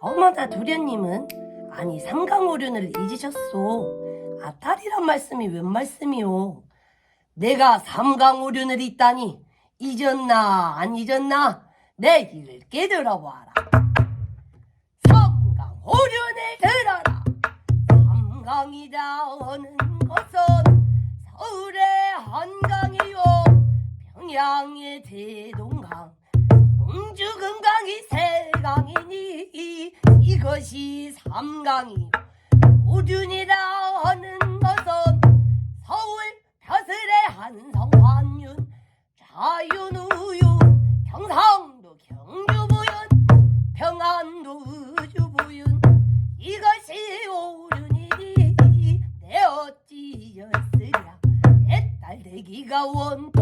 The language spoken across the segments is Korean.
어머나 도련님은 아니 삼강오륜을 잊으셨소. 아 딸이란 말씀이 웬 말씀이오. 내가 삼강오륜을 잊다니 잊었나 안 잊었나 내 일을 깨들어봐라. 삼강오륜을 들어라. 삼강이라 하는 것은 서울의 한강이요 평양의 대동강 공주금강이 세강이니 이것이 삼강이요. 오륜이라 하는 것은 서울 벼슬의 한성 환윤 자윤 우윤 경상도 경주부윤 평안도 의주부윤. 이것이 오륜이니 내 어찌였으랴. 내 딸내기가 원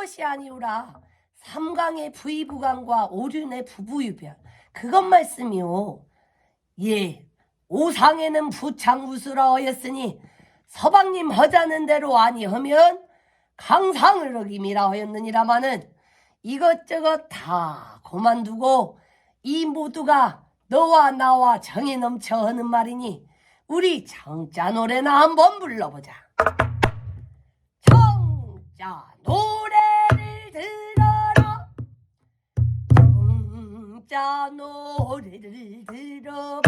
것이 아니오라. 삼강의 부의부강과 오륜의 부부유변 그것 말씀이오. 예 오상에는 부창무수라 하였으니 서방님 허자는 대로 아니하면 강상을 어김이라 하였느니라마는 이것저것 다 그만두고 이 모두가 너와 나와 정이 넘쳐 하는 말이니 우리 정자 노래나 한번 불러보자. 정자 노래 정자 노래를 들어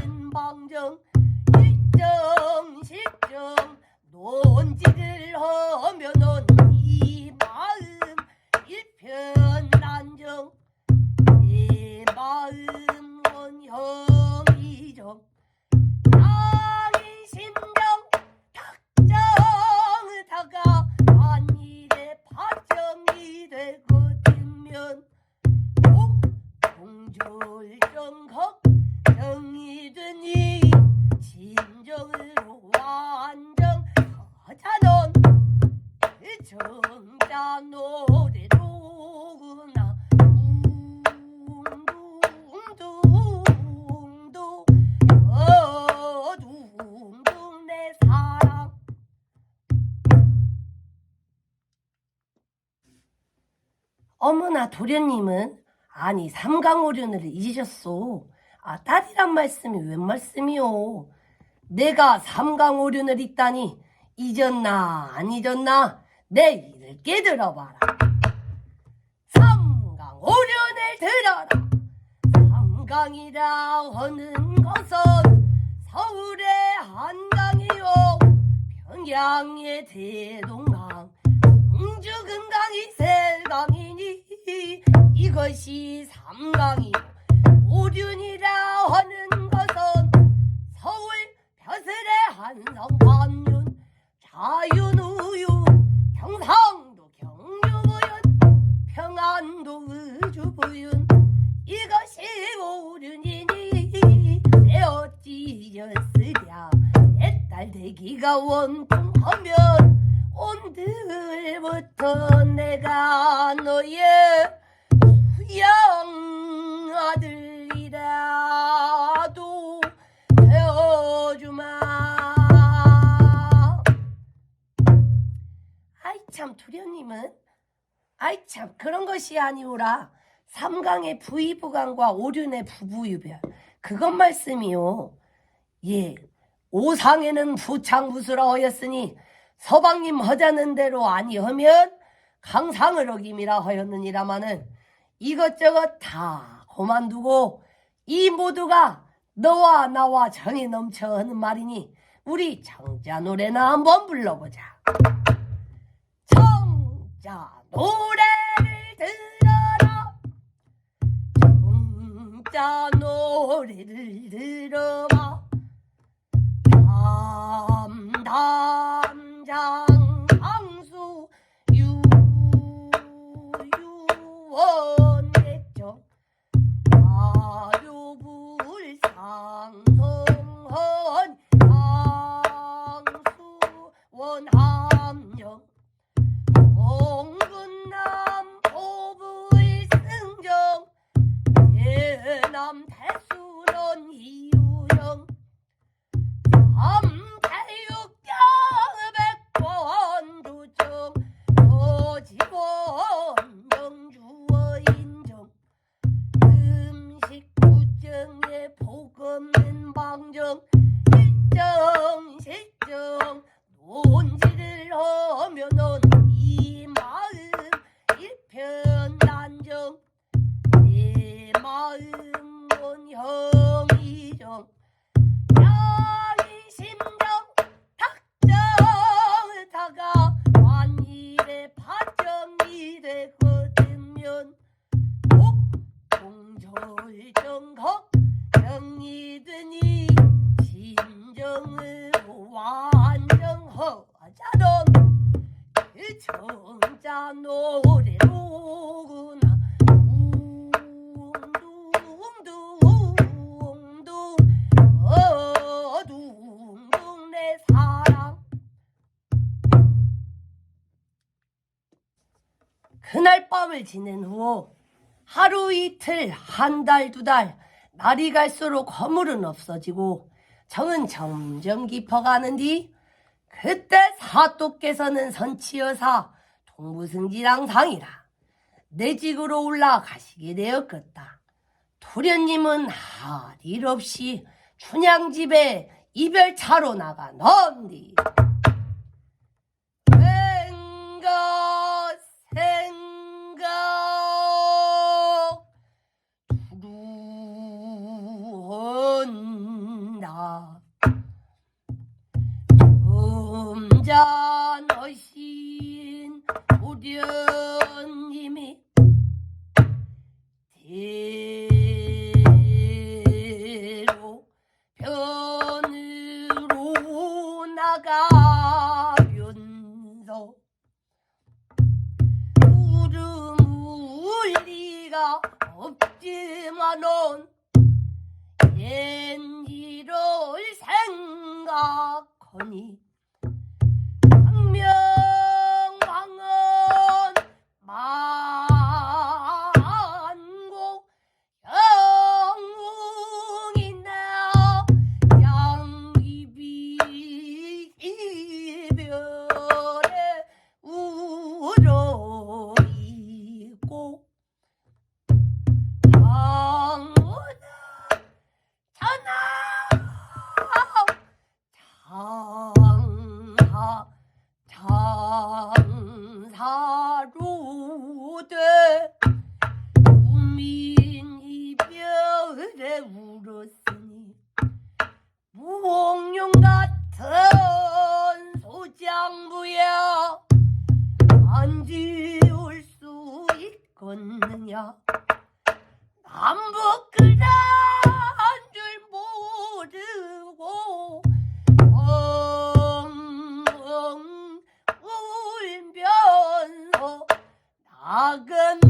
복음인 방정 일정 실정 논지를 하면은 이 마음 일편난정. 내 마음 원형이정 어머나 도련님은 아니 삼강오륜을 잊으셨소. 아 딸이란 말씀이 웬 말씀이오. 내가 삼강오륜을 잊다니 잊었나 안 잊었나 내 일을 깨들어봐라. 삼강오륜을 들어라. 삼강이라 하는 것은 서울의 한강이요 평양의 대동 강 공주금강이 세강이니 이것이 삼강이 오륜이 온들부터 내가 너의 수양아들이라도 되어주마. 아이 참 도련님은? 아이 참 그런 것이 아니오라. 삼강의 부의부강과 오륜의 부부유변 그것 말씀이요 예 오상에는 부창부수라 하였으니 서방님 허자는 대로 아니하면 강상을 어김이라 하였느니라마는 이것저것 다 그만두고 이 모두가 너와 나와 정이 넘쳐 하는 말이니 우리 정자 노래나 한번 불러보자. 정자 노래를 들어라. 정자 노래를 들어봐. 담담 장 방수 유유원객정 아료불 상 성헌 방수원 함 내 마음 원형이정 양이 심정 탁정다가 만일의 파정이 되거든면 공절정걱 정이드니 심정으로 완정하자던 그 노래로 그날 밤을 지낸 후 하루 이틀 한 달 두 달 날이 갈수록 허물은 없어지고 정은 점점 깊어가는디 그때 사또께서는 선치여사 동부승지랑 상이라 내 집으로 올라가시게 되었겠다. 도련님은 할 일 없이 춘향집에 이별차로 나가 넌디 생 나그는구나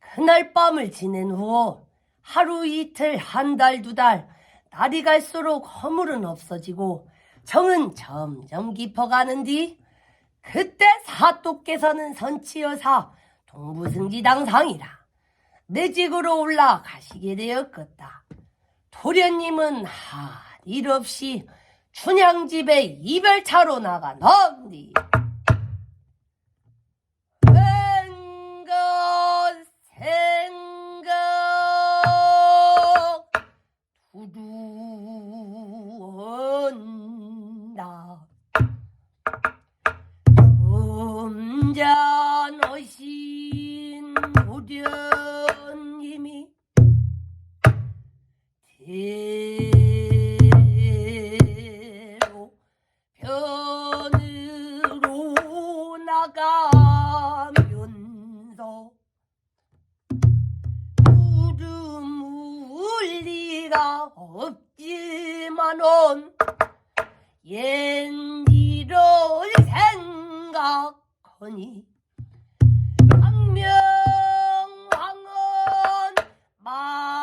그날 밤을 지낸 후 하루 이틀 한 달두달 날이 갈수록 허물은 없어지고 정은 점점 깊어가는디 그때 사또께서는 선치여사 동부승지당상이라 내 집으로 올라가시게 되었겠다. 도련님은 할 일 없이 춘향집에 이별차로 나가 넌디. 생각 생 없지만은 옛일을 생각하니? 박명왕은 마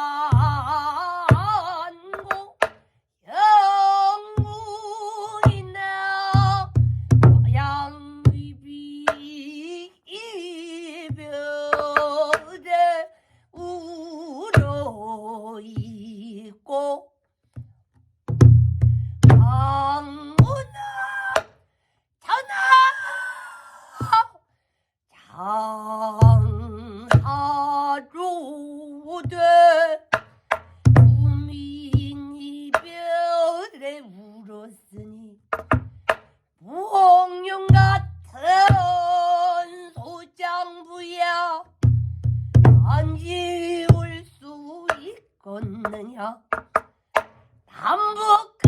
장하로되 우민 이 별에 울었으니 무홍룡 같은 소장부야 안 지울 수 있겠느냐? 남북